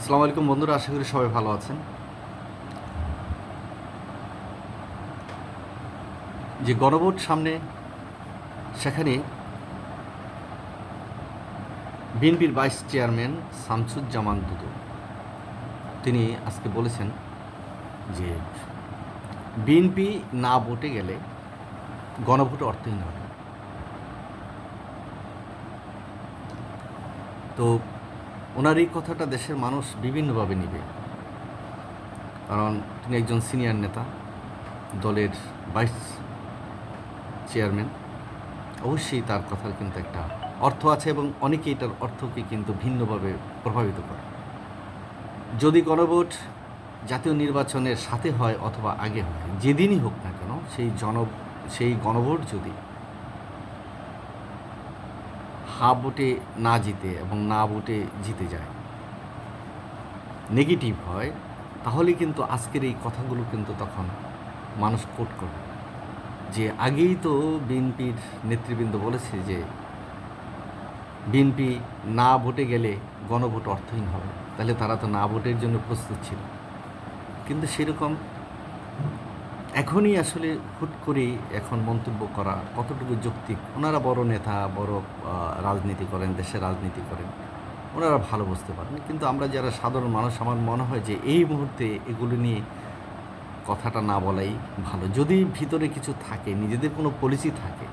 আসসালামু আলাইকুম বন্ধুরা, আশা করি সবাই ভালো আছেন। যে গণভোট সামনে, সেখানে বিএনপির ভাইস চেয়ারম্যান শামসুজ্জামান দুদু। তিনি আজকে বলেছেন যে বিএনপি না ভোটে গেলে গণভোট অর্থহীন হবে। তো ওনার এই কথাটা দেশের মানুষ বিভিন্নভাবে নিবে। কারণ তিনি একজন সিনিয়র নেতা, দলের ভাইস চেয়ারম্যান। অবশ্যই তার কথার কিন্তু একটা অর্থ আছে এবং অনেকে এটার অর্থকে কিন্তু ভিন্নভাবে প্রভাবিত করে। যদি গণভোট জাতীয় নির্বাচনের সাথে হয় অথবা আগে হয়, যেদিনই হোক না কেন, সেই জন সেই গণভোট যদি হা ভোটে না জিতে এবং না ভোটে জিতে যায়। নেগেটিভ হয় তাহলে কিন্তু আজকের এই কথাগুলো কিন্তু তখন মানুষ কোট করবে। যে আগেই তো বিএনপির নেতৃবৃন্দ বলেছে যে, বিএনপি না ভোটে গেলে গণভোট অর্থহীন হবে। তাহলে তারা তো না ভোটের জন্য প্রস্তুত ছিল। কিন্তু সেরকম এখনই আসলে হুট করে এখন মন্তব্য করা কতটুকু যৌক্তিক? ওনারা বড় নেতা, বড় রাজনীতি করেন দেশের রাজনীতি করেন, ওনারা ভালো বুঝতে পারেন। কিন্তু আমরা যারা সাধারণ মানুষ, আমার মনে হয় যে এই মুহূর্তে এগুলো নিয়ে কথাটা না বলাই ভালো। যদি ভিতরে কিছু থাকে, নিজেদের কোনো পলিসি থাকে,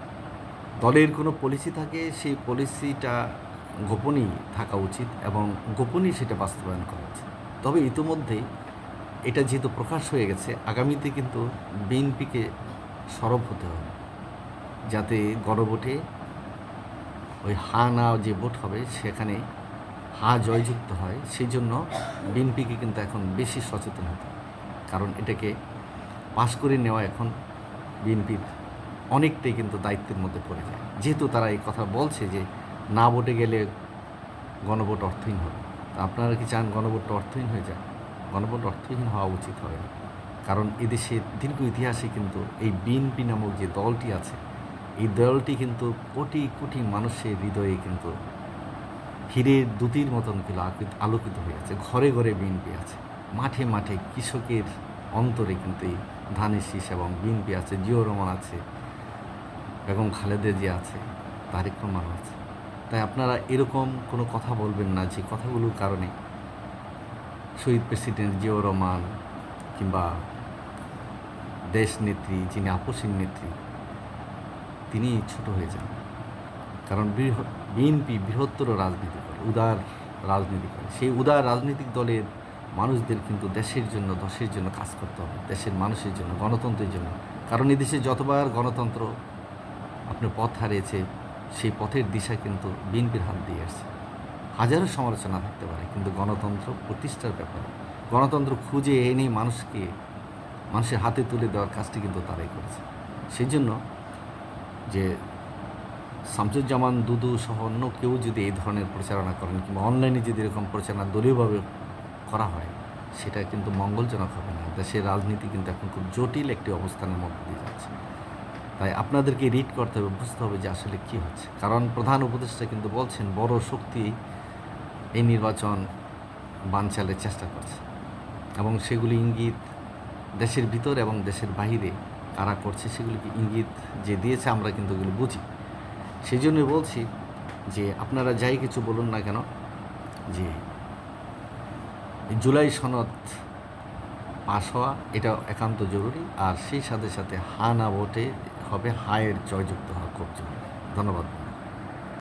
দলের কোনো পলিসি থাকে, সেই পলিসিটা গোপনই থাকা উচিত এবং গোপনই সেটা বাস্তবায়ন করা উচিত। তবে ইতিমধ্যেই এটা যেহেতু প্রকাশ হয়ে গেছে, আগামীতে কিন্তু বিএনপিকে সরব হতে হবে। যাতে গণভোটে ওই হা না যে ভোট হবে, সেখানে হা জয়যুক্ত হয় সেই জন্য বিএনপিকে কিন্তু এখন বেশি সচেতন হতে কারণ এটাকে পাশ করে নেওয়া এখন বিএনপির অনেকটাই কিন্তু দায়িত্বের মধ্যে পড়ে যায়। যেহেতু তারা এই কথা বলছে যে না ভোটে গেলে গণভোট অর্থহীন হবে। আপনারা কি চান গণভোটটা অর্থহীন হয়ে যায় গণভোট অর্থহীন হওয়া উচিত হবে না। কারণ এদেশের দীর্ঘ ইতিহাসে কিন্তু এই বিএনপি নামক যে দলটি আছে, এই দলটি কিন্তু কোটি কোটি মানুষের হৃদয়ে কিন্তু হীরের দুতির মতন কিন্তু আলোকিত হয়ে আছে। ঘরে ঘরে বিএনপি আছে। মাঠে মাঠে কৃষকের অন্তরে কিন্তু এই ধানের শীষ এবং বিএনপি আছে জিও রহমান আছে, বেগম খালেদা জিয়া আছে, তারেক রহমান আছে। তাই আপনারা এরকম কোনো কথা বলবেন না যে কথাগুলোর কারণে শহীদ প্রেসিডেন্ট জিয়াউর রহমান কিংবা দেশ নেত্রী, যিনি আপসীন নেত্রী, তিনি ছোট হয়ে যান। কারণ বিএনপি বৃহত্তর রাজনীতি করে, উদার রাজনীতি করে। সেই উদার রাজনৈতিক দলের মানুষদের কিন্তু দেশের জন্য দেশের জন্য কাজ করতে হবে। দেশের মানুষের জন্য, গণতন্ত্রের জন্য। কারণ এই দেশে যতবার গণতন্ত্র আপনার পথ হারিয়েছে, সেই পথের দিশা কিন্তু বিএনপির হাত দিয়ে আসছে। হাজারো সমালোচনা থাকতে পারে, কিন্তু গণতন্ত্র প্রতিষ্ঠার ব্যাপারে। গণতন্ত্র খুঁজে এনে মানুষকে, মানুষের হাতে তুলে দেওয়ার কাজটি কিন্তু তারাই করেছে। সেই জন্য যে শামসুজ্জামান দুদু সহ অন্য কেউ যদি এই ধরনের প্রচারণা করেন কিংবা অনলাইনে যদি এরকম প্রচারণা দলীয়ভাবে করা হয়, সেটা কিন্তু মঙ্গলজনক হবে না। দেশের রাজনীতি কিন্তু এখন খুব জটিল একটি অবস্থানের মধ্যে দিয়ে যাচ্ছে। তাই আপনাদেরকে রিড করতে হবে, বুঝতে হবে যে আসলে কী হচ্ছে। কারণ প্রধান উপদেষ্টা কিন্তু বলছেন, বড় শক্তি এই নির্বাচন বানচালের চেষ্টা করছে। এবং সেগুলি ইঙ্গিত দেশের ভিতর এবং দেশের বাহিরে কারা করছে, সেগুলিকে ইঙ্গিত যে দিয়েছে আমরা কিন্তু এগুলো বুঝি। সেই জন্যই বলছি যে আপনারা যাই কিছু বলুন না কেন, যে জুলাই সনদ পাশ হওয়া এটা একান্ত জরুরি, আর সেই সাথে সাথে হা না ভোটে হবে হায়ের জয়যুক্ত হওয়া খুব জরুরি। ধন্যবাদ।